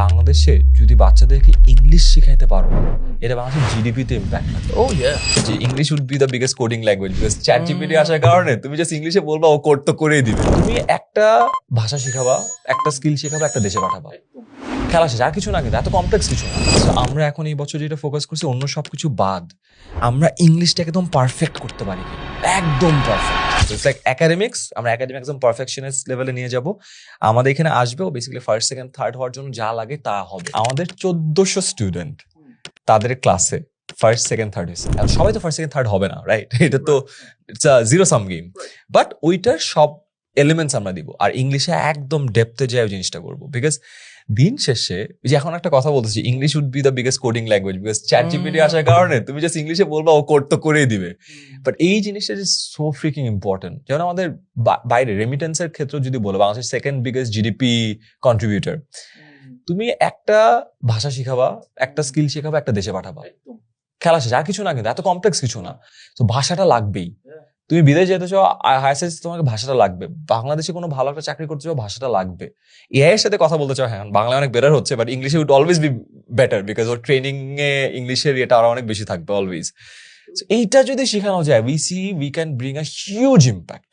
বাংলাদেশে যদি বাচ্চাদেরকে ইংলিশ শিখাইতে পারো এটা বাংলাদেশের জিডিপিতে ইম্প্যাক্ট yeah. যে English would be the biggest coding language because ChatGPT আসার কারণে তুমি জাস্ট ইংলিশে বলবা ও কোড তো করেই দিবে। তুমি একটা ভাষা শেখাবা একটা স্কিল শিখাবা একটা দেশে পাঠাবা। খেলা শেষ আর কিছু না কিন্তু এত কমপ্লেক্স কিছু না। আমরা এখন এই বছর যেটা ফোকাস করছি অন্য সব কিছু বাদ। আমরা ইংলিশটা একদম পারফেক্ট করতে পারি একদম পারফেক্ট ইটস লাইক একাডেমিক্স আমরা একাডেমিক একদম পারফেকশনিস্ট লেভেলে নিয়ে যাব। আমাদের এখানে আসবে ও বেসিক্যালি ফার্স্ট সেকেন্ড থার্ড হওয়ার জন্য যা লাগে তা হবে। আমাদের চোদ্দশো স্টুডেন্ট তাদের ক্লাসে ফার্স্ট সেকেন্ড থার্ড হয়েছে সবাই তো ফার্স্ট সেকেন্ড থার্ড হবে না রাইট এটা তো it's zero sum game but ওইটার সব এলিমেন্টস আমরা দিব। আর ইংলিশে একদম ডেপথে যায় ওই জিনিসটা করব। বিকজ দিন শেষে যে এখন একটা কথা বলতেছি English would be the biggest coding language because ChatGPT আসার কারণে তুমি জাস্ট ইংলিশে বলবা ও কোড তো করেই দিবে। বাট এই জিনিসটা যে সো ফ্রিকিং ইম্পর্টেন্ট যেমন আমাদের বাইরে রেমিটেন্সের ক্ষেত্রে যদি বলো বাংলাদেশের সেকেন্ড বিগেস্ট জিডিপি কন্ট্রিবিউটর তুমি একটা ভাষা শিখাবা একটা স্কিল শিখাবা একটা দেশে পাঠাবা। খেলা শেষ আর কিছু না কিন্তু এত কমপ্লেক্স কিছু না। তো ভাষাটা লাগবেই। তুমি বিদেশ যেতে চাও হায়ার তোমাকে ভাষাটা লাগবে। বাংলাদেশে কোনো ভালো একটা চাকরি করতে চাও, ভাষাটা লাগবে। এআই এর সাথে কথা বলতে চাও হ্যাঁ বাংলা অনেক বেটার হচ্ছে বাট ইংলিশে would always be better because or training এ ইংলিশের এটা আরও অনেক বেশি থাকবে অলওয়েজ এইটা যদি শেখানো যায় we see we can bring a huge impact